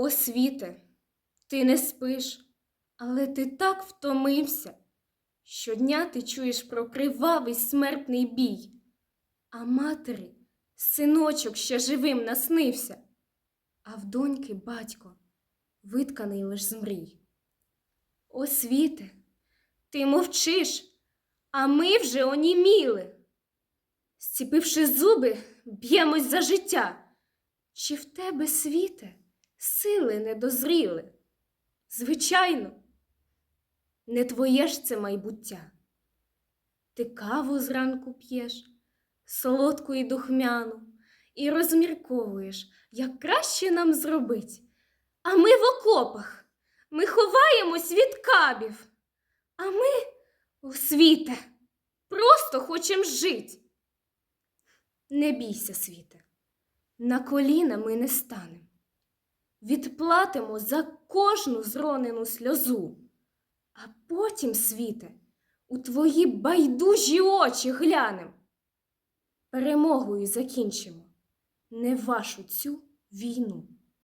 О, світе, ти не спиш, але ти так втомився. Щодня ти чуєш про кривавий смертний бій, а матері синочок ще живим наснився, а в доньки батько витканий лиш з мрій. О, світе, ти мовчиш, а ми вже оніміли. Зціпивши зуби, б'ємось за життя. Чи в тебе, світе, сили не дозріли? Звичайно, не твоє ж це майбуття. Ти каву зранку п'єш, солодку і духмяну, і розмірковуєш, як краще нам зробить. А ми в окопах, ми ховаємось від кабів. А ми, у світе, просто хочем жить. Не бійся, світе, на коліна ми не станем. Відплатимо за кожну зронену сльозу, а потім, світе, у твої байдужі очі глянем. Перемогою закінчимо не вашу цю війну.